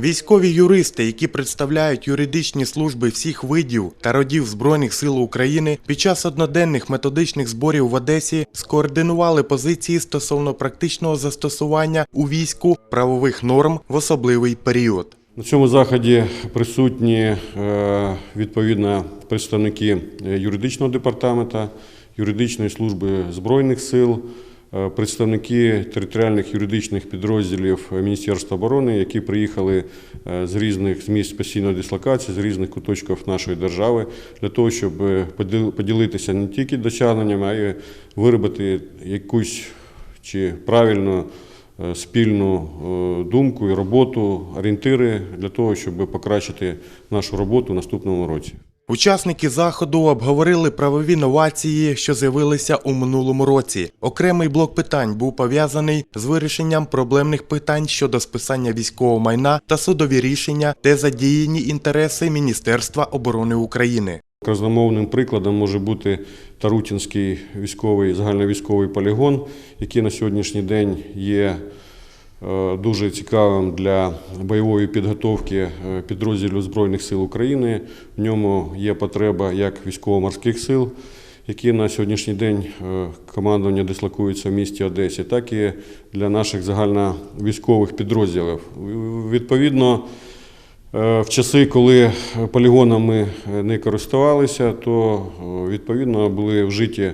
Військові юристи, які представляють юридичні служби всіх видів та родів Збройних сил України, під час одноденних методичних зборів в Одесі скоординували позиції стосовно практичного застосування у війську правових норм в особливий період. На цьому заході присутні е, відповідно представники е, юридичного департамента, юридичної служби Збройних сил, представники територіальних юридичних підрозділів Міністерства оборони, які приїхали е, з різних місць постійної дислокації, з різних куточків нашої держави, для того, щоб е, поділитися не тільки досягненнями, а й виробити якусь чи правильну е, спільну е, думку і роботу, орієнтири для того, щоб покращити нашу роботу в наступному році. Учасники заходу обговорили правові новації, що з'явилися у минулому році. Окремий блок питань був пов'язаний з вирішенням проблемних питань щодо списання військового майна та судові рішення, де задіяні інтереси Міністерства оборони України. Красномовним прикладом може бути Тарутінський військовий загальновійськовий полігон, який на сьогоднішній день є дуже цікавим для бойової підготовки е, підрозділів Збройних сил України. В ньому є потреба як військово-морських сил, які на сьогоднішній день е, командування дислокуються в місті Одесі, так і для наших загальновійськових підрозділів. Відповідно, Е, В часи, коли полігонами е, не користувалися, то е, відповідно були вжиті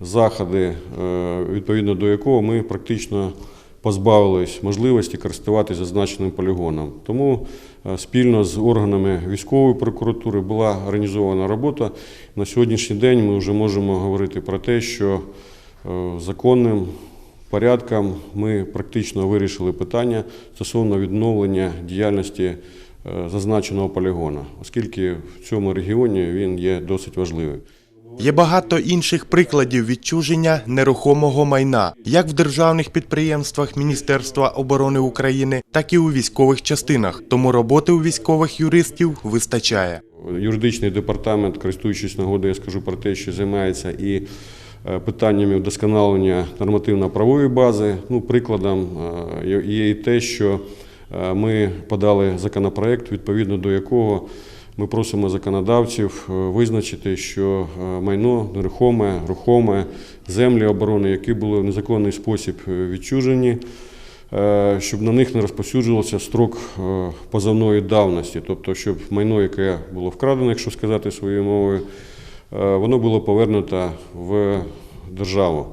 заходи, е, відповідно до якого ми практично позбавились можливості користуватися зазначеним полігоном. Тому е, спільно з органами військової прокуратури була організована робота. На сьогоднішній день ми вже можемо говорити про те, що е, законним порядком ми практично вирішили питання стосовно відновлення діяльності е, зазначеного полігона, оскільки в цьому регіоні він є досить важливим. Є багато інших прикладів відчуження нерухомого майна, як в державних підприємствах Міністерства оборони України, так і у військових частинах. Тому роботи у військових юристів вистачає. Юридичний департамент, користуючись нагодою, я скажу про те, що займається і е, питаннями вдосконалення нормативно-правової бази. Ну, прикладом е, є- і те, що е, ми подали законопроект, відповідно до якого ми просимо законодавців е, визначити, що е, майно нерухоме, рухоме, землі оборони, які були в незаконний спосіб е, відчужені, щоб на них не розповсюджувався строк позовної давності, тобто, щоб майно, яке було вкрадено, якщо сказати своєю мовою, воно було повернуто в державу.